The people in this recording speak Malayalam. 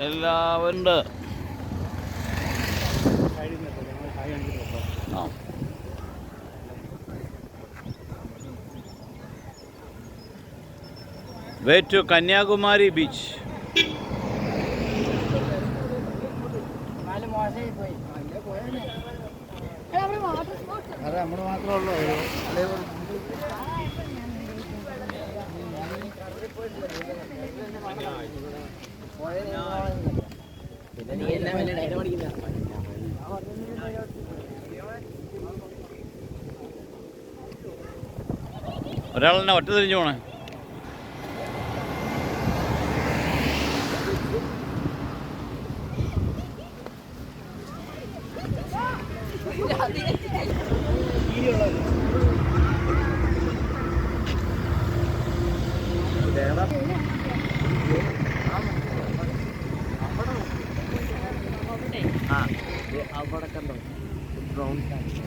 എല്ലാവരും ഉണ്ട്. ആ. വേ ടു കന്യാകുമാരി ബീച്ച് അത് നമ്മൾ മാത്രമേ ഉള്ളൂ. പിന്നെ നീ ഒരാളെന്നെ ഒറ്റ തിരിഞ്ഞു പോണേ. అవ్వడకన్నా బ్రౌన్ క్యారెట్